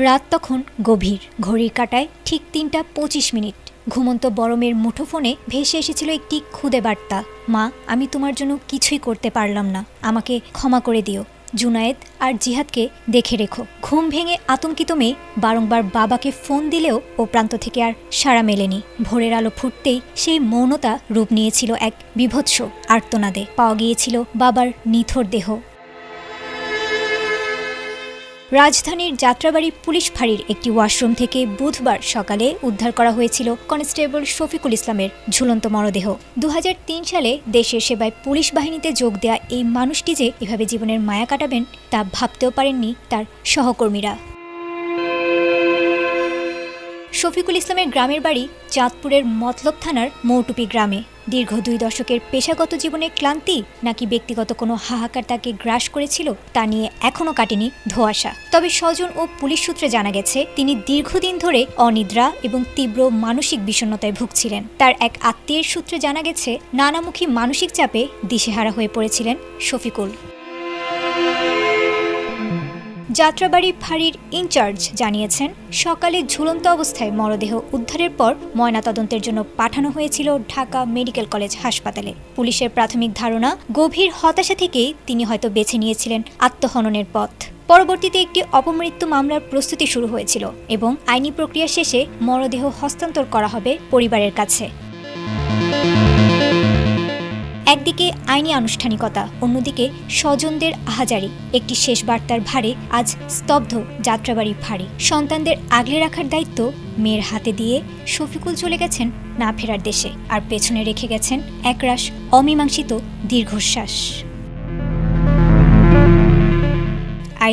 রাত তখন গভীর। ঘড়ির কাটায় ঠিক তিনটা পঁচিশ মিনিট। ঘুমন্ত বরমের মুঠোফোনে ভেসে এসেছিল একটি খুদে বার্তা। মা, আমি তোমার জন্য কিছুই করতে পারলাম না। আমাকে ক্ষমা করে দিও। জুনায়েদ আর জিহাদকে দেখে রেখো। ঘুম ভেঙে আতঙ্কিত মেয়ে বারংবার বাবাকে ফোন দিলেও ও প্রান্ত থেকে আর সাড়া মেলেনি। ভোরের আলো ফুটতেই সেই মৌনতা রূপ নিয়েছিল এক বিভৎস আর্তনাদে। পাওয়া গিয়েছিল বাবার নিথর দেহ। রাজধানীর যাত্রাবাড়ি পুলিশ ফাঁড়ির একটি ওয়াশরুম থেকে বুধবার সকালে উদ্ধার করা হয়েছিল কনস্টেবল শফিকুল ইসলামের ঝুলন্ত মরদেহ। দু হাজার তিন সালে দেশের সেবায় পুলিশ বাহিনীতে যোগ দেয়া এই মানুষটি যে এভাবে জীবনের মায়া কাটাবেন, তা ভাবতেও পারেননি তার সহকর্মীরা। শফিকুল ইসলামের গ্রামের বাড়ি চাঁদপুরের মতলব থানার মৌটুপি গ্রামে। দীর্ঘ দুই দশকের পেশাগত জীবনের ক্লান্তি নাকি ব্যক্তিগত কোনো হাহাকার তাকে গ্রাস করেছিল, তা নিয়ে এখনও কাটেনি ধোয়াশা। তবে স্বজন ও পুলিশ সূত্রে জানা গেছে, তিনি দীর্ঘদিন ধরে অনিদ্রা এবং তীব্র মানসিক বিষণ্ণতায় ভুগছিলেন। তার এক আত্মীয়ের সূত্রে জানা গেছে, নানামুখী মানসিক চাপে দিশেহারা হয়ে পড়েছিলেন শফিকুল। যাত্রাবাড়ি ফাঁড়ির ইনচার্জ জানিয়েছেন, সকালে ঝুলন্ত অবস্থায় মরদেহ উদ্ধারের পর ময়নাতদন্তের জন্য পাঠানো হয়েছিল ঢাকা মেডিকেল কলেজ হাসপাতালে। পুলিশের প্রাথমিক ধারণা, গভীর হতাশা থেকেই তিনি হয়তো বেছে নিয়েছিলেন আত্মহননের পথ। পরবর্তীতে একটি অপমৃত্যু মামলার প্রস্তুতি শুরু হয়েছিল এবং আইনি প্রক্রিয়া শেষে মরদেহ হস্তান্তর করা হবে পরিবারের কাছে। একদিকে আইনি আনুষ্ঠানিকতা, অন্যদিকে স্বজনদের আহাজারি। একটি শেষ বার্তার ভারে আজ স্তব্ধ যাত্রাবাড়ির ভারে সন্তানদের আগলে রাখার দায়িত্ব মেয়ের হাতে দিয়ে শফিকুল চলে গেছেন না ফেরার দেশে আর পেছনে রেখে গেছেন একরাশ অমীমাংসিত দীর্ঘশ্বাস। আই